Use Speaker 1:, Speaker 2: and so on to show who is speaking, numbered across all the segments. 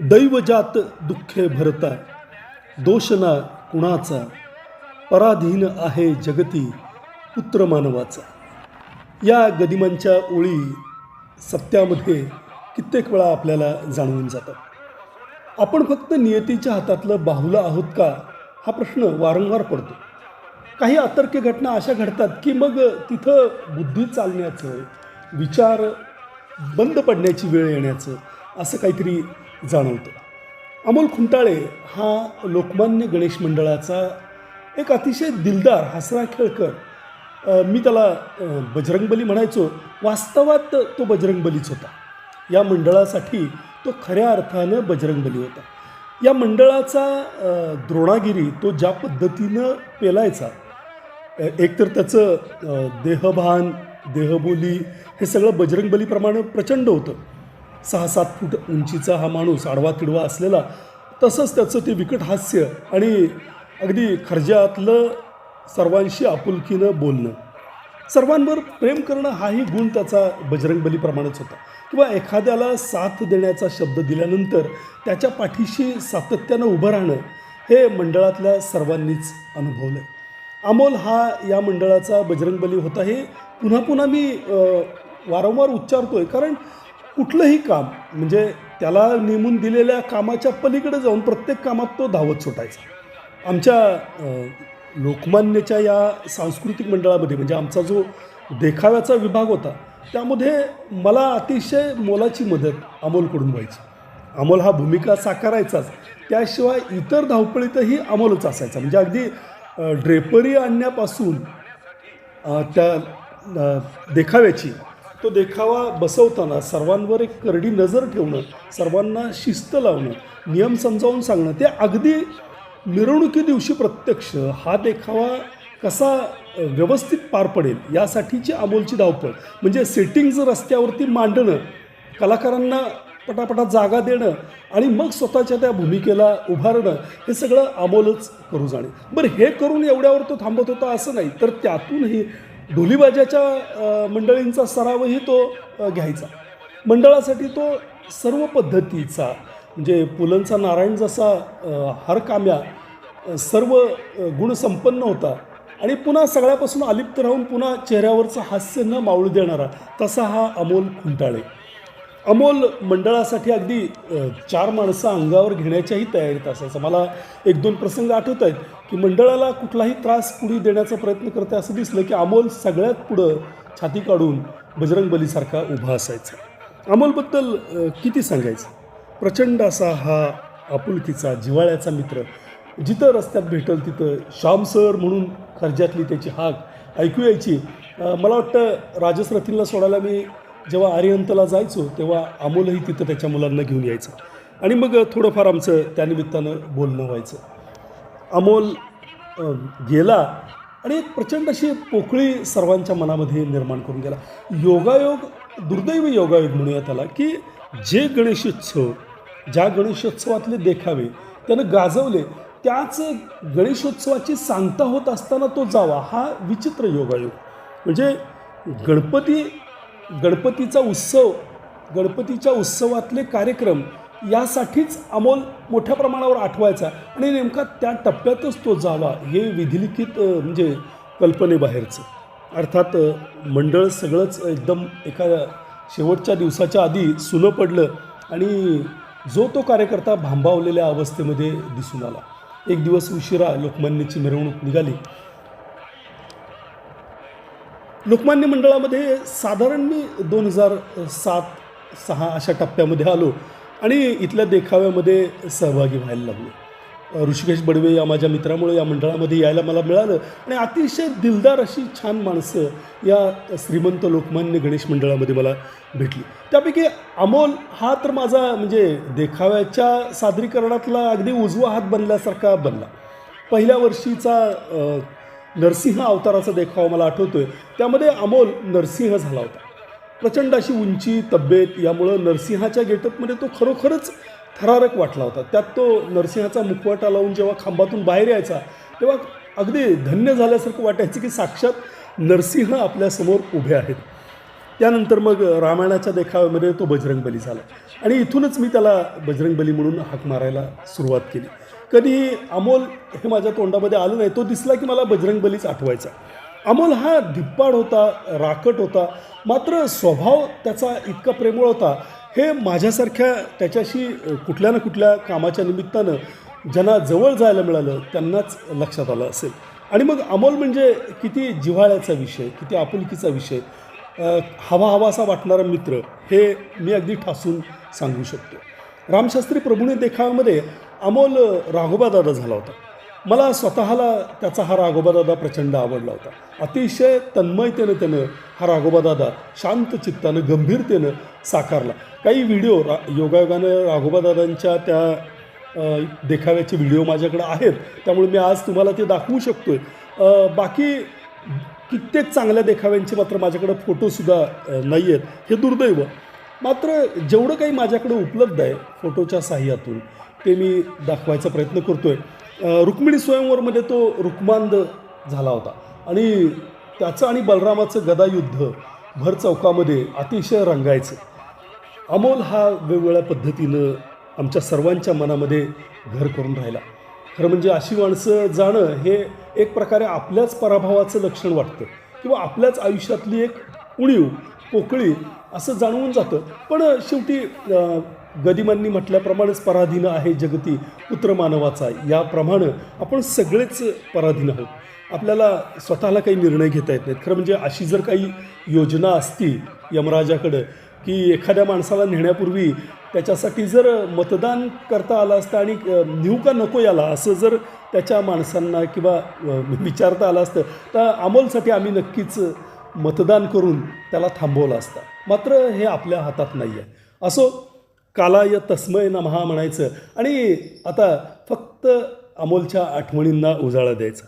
Speaker 1: दैवजात दुःखे भरता दोषना कुणाचा? पराधीन आहे जगती पुत्र मानवाचा. या गदिमांच्या ओळी सत्यामध्ये कित्येक वेळा आपल्याला जाणवून जातात. आपण फक्त नियतीच्या हातातलं बाहुलं आहोत का? हा प्रश्न वारंवार पडतो. काही अतर्क्य घटना अशा घडतात की मग तिथं बुद्धी चालण्याचं विचार बंद पडण्याची वेळ येण्याचं असं काहीतरी जाणवतं. अमोल खुंटाळे हा लोकमान्य गणेश मंडळाचा एक अतिशय दिलदार हसरा खेळकर. मी त्याला बजरंगबली म्हणायचो वास्तवात तो बजरंगबलीच होता. या मंडळासाठी तो खऱ्या अर्थानं बजरंगबली होता. या मंडळाचा द्रोणागिरी तो ज्या पद्धतीनं पेलायचा एकतर त्याचं देहभान देहबोली हे सगळं बजरंगबलीप्रमाणे प्रचंड होतं. सहा सात फूट उंचीचा हा माणूस आडवा तिडवा असलेला तसंच त्याचं ते विकट हास्य आणि अगदी खर्जातलं सर्वांशी आपुलकीनं बोलणं. सर्वांवर प्रेम करणं हाही गुण त्याचा बजरंगबलीप्रमाणेच होता. किंवा एखाद्याला साथ देण्याचा शब्द दिल्यानंतर त्याच्या पाठीशी सातत्यानं उभं राहणं हे मंडळातल्या सर्वांनीच अनुभवलं अमोल हा या मंडळाचा बजरंगबली होता हे पुन्हा पुन्हा मी वारंवार उच्चारतो आहे कारण कुठलंही काम म्हणजे त्याला नेमून दिलेल्या कामाच्या पलीकडे जाऊन प्रत्येक कामात तो धावत सुटायचा. आमच्या लोकमान्यच्या या सांस्कृतिक मंडळामध्ये म्हणजे आमचा जो देखाव्याचा विभाग होता त्यामध्ये मला अतिशय मोलाची मदत अमोलकडून व्हायची. अमोल हा भूमिका साकारायचाच त्याशिवाय इतर धावपळीतही अमोलच असायचा. म्हणजे अगदी ड्रेपरी आणण्यापासून त्या देखाव्याची तो देखावा बसवताना सर्वांवर एक करडी नजर ठेवणं सर्वांना शिस्त लावणं नियम समजावून सांगणं ते अगदी मिरवणुकी दिवशी प्रत्यक्ष हा देखावा कसा व्यवस्थित पार पडेल यासाठीची अमोलची धावपळ. म्हणजे सेटिंग्ज रस्त्यावरती मांडणं कलाकारांना पटापटा जागा देणं आणि मग स्वतःच्या त्या भूमिकेला उभारणं हे सगळं अमोलच करू जाणे. बरं हे करून एवढ्यावर तो थांबत होता असं नाही तर त्यातूनही ढोलीबाजाच्या मंडळींचा सरावही तो घ्यायचा. मंडळासाठी तो सर्व पद्धतीचा म्हणजे पुलंचा नारायण जसा हरकाम्या सर्व गुणसंपन्न होता आणि पुन्हा सगळ्यापासून अलिप्त राहून पुन्हा चेहऱ्यावरचं हास्य न मावळू देणारा तसा हा अमोल खुंटाळे. अमोल मंडळासाठी अगदी चार माणसं अंगावर घेण्याच्याही तयारीत असायचं. मला एक दोन प्रसंग आठवत आहेत की मंडळाला कुठलाही त्रास कुणी देण्याचा प्रयत्न करते असं दिसलं की अमोल सगळ्यात पुढं छाती काढून बजरंगबलीसारखा उभा असायचा. अमोलबद्दल किती सांगायचं? प्रचंड असा हा आपुलकीचा जिव्हाळ्याचा मित्र जिथं रस्त्यात भेटल तिथं श्याम सर म्हणून खर्जातली त्याची हाक ऐकू यायची. मला वाटतं राजस रथीनला सोडायला मी जेव्हा आर्यंतला जायचो तेव्हा अमोलही तिथं त्याच्या मुलांना घेऊन यायचं. आणि मग थोडंफार आमचं त्यानिमित्तानं बोलणं व्हायचं. अमोल गेला आणि एक प्रचंड अशी पोकळी सर्वांच्या मनामध्ये निर्माण करून गेला. योगायोग दुर्दैवी योगायोग म्हणूया त्याला की जे गणेशोत्सव ज्या गणेशोत्सवातले देखावे त्यानं गाजवले त्याच गणेशोत्सवाची सांगता होत असताना तो जावा हा विचित्र योगायोग. म्हणजे गणपती गणपतीचा उत्सव गणपतीच्या उत्सवातले कार्यक्रम यासाठीच अमोल मोठ्या प्रमाणावर आठवायचा आणि नेमका त्या टप्प्यातच तो जावा हे विधिलिखित म्हणजे कल्पनेबाहेरचं. अर्थात मंडळ सगळंच एकदम एका शेवटच्या दिवसाच्या आधी सुलं पडलं आणि जो तो कार्यकर्ता भांबावलेल्या अवस्थेमध्ये दिसून आला. एक दिवस उशिरा लोकमान्याची मिरवणूक निघाली. लोकमान्य मंडळामध्ये साधारण मी दोन हजार सात सहा अशा टप्प्यामध्ये आलो आणि इथल्या देखाव्यामध्ये सहभागी व्हायला लागलो. ऋषिकेश बडवे या माझ्या मित्रामुळे या मंडळामध्ये यायला मला मिळालं आणि अतिशय दिलदार अशी छान माणसं या श्रीमंत लोकमान्य गणेश मंडळामध्ये मला भेटली. त्यापैकी अमोल हा तर माझा म्हणजे देखाव्याच्या सादरीकरणातला अगदी उजवा हात बनल्यासारखा बनला. पहिल्या वर्षीचा नरसिंह अवताराचा देखावा मला आठवतोय. त्यामध्ये अमोल नरसिंह झाला होता. प्रचंड अशी उंची तब्येत यामुळं नरसिंहाच्या गेटअपमध्ये तो खरोखरच थरारक वाटला होता. त्यात तो नरसिंहाचा मुखवटा लावून जेव्हा खांबातून बाहेर यायचा तेव्हा अगदी धन्य झाल्यासारखं वाटायचं की साक्षात नरसिंह आपल्यासमोर उभे आहेत. त्यानंतर मग रामायणाच्या देखाव्यामध्ये तो बजरंगबली झाला. आणि इथूनच मी त्याला बजरंगबली म्हणून हाक मारायला सुरुवात केली. कधी अमोल हे माझ्या तोंडामध्ये आलं नाही तो दिसला की मला बजरंगबलीच आठवायचा. अमोल हा धिप्पाड होता राकट होता मात्र स्वभाव त्याचा इतका प्रेमळ होता. हे माझ्यासारख्या त्याच्याशी कुठल्या ना कुठल्या कामाच्या निमित्तानं ज्यांना जवळ जायला मिळालं त्यांनाच लक्षात आलं असेल. आणि मग अमोल म्हणजे किती जिव्हाळ्याचा विषय किती आपुलकीचा विषय. हवा हवासा वाटणारा मित्र हे मी अगदी ठासून सांगू शकतो. रामशास्त्री प्रभूने देखावामध्ये अमोल राघोबा दादा झाला होता. मला स्वतःला त्याचा हा राघोबा दादा प्रचंड आवडला होता. अतिशय तन्मयतेनं त्यानं हा राघोबा दादा शांत चित्तानं गंभीरतेनं साकारला. काही व्हिडिओ रा योगायोगानं राघोबा दादांच्या त्या देखाव्याचे व्हिडिओ माझ्याकडे आहेत. त्यामुळे मी आज तुम्हाला ते दाखवू शकतो आहे बाकी कित्येक चांगल्या देखाव्यांचे मात्र माझ्याकडं फोटोसुद्धा नाही आहेत हे दुर्दैव. मात्र जेवढं काही माझ्याकडे उपलब्ध आहे फोटोच्या साह्यातून ते मी दाखवायचा प्रयत्न करतो आहे रुक्मिणी स्वयंवरमध्ये तो रुक्मांद झाला होता. आणि त्याचं आणि बलरामाचं गदायुद्ध भर चौकामध्ये अतिशय रंगायचं. अमोल हा वेगवेगळ्या पद्धतीनं आमच्या सर्वांच्या मनामध्ये घर करून राहिला. खरं म्हणजे अशी माणसं जाणं हे एक प्रकारे आपल्याच पराभवाचं लक्षण वाटतं. किंवा आपल्याच आयुष्यातली एक उणीव पोकळी असं जाणवून जातं. पण शेवटी गदिमांनी म्हटल्याप्रमाणेच पराधीन आहे जगती पुत्र मानवाचा याप्रमाणे आपण सगळेच पराधीन आहोत. आपल्याला स्वतःला काही निर्णय घेता येत नाहीत. खरं म्हणजे अशी जर काही योजना असती यमराजाकडं की एखाद्या माणसाला नेण्यापूर्वी त्याच्यासाठी जर मतदान करता आलं असतं आणि नेऊ का नको याला असं जर त्याच्या माणसांना किंवा विचारता आलं असतं तर अमोलसाठी आम्ही नक्कीच मतदान करून त्याला थांबवलं असतं. मात्र हे आपल्या हातात नाही आहे असो कालाय तस्मय नमहा म्हणायचं. आणि आता फक्त अमोलच्या आठवणींना उजाळा द्यायचा.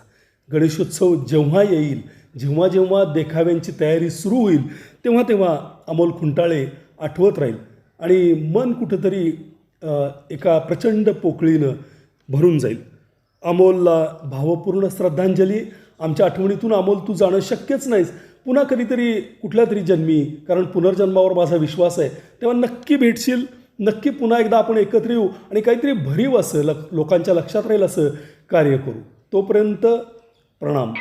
Speaker 1: गणेशोत्सव जेव्हा येईल जेव्हा जेव्हा देखाव्यांची तयारी सुरू होईल तेव्हा तेव्हा अमोल खुंटाळे आठवत राहील. आणि मन कुठंतरी एका प्रचंड पोकळीनं भरून जाईल. अमोलला भावपूर्ण श्रद्धांजली. आमच्या आठवणीतून अमोल तू जाणं शक्यच नाहीस. पुन्हा कधीतरी कुठल्या तरी जन्मी कारण पुनर्जन्मावर माझा विश्वास आहे तेव्हा नक्की भेटशील. नक्की पुन्हा एकदा आपण एकत्र येऊ आणि काहीतरी भरीव असं लक लोकांच्या लक्षात राहील असं कार्य करू. तोपर्यंत प्रणाम.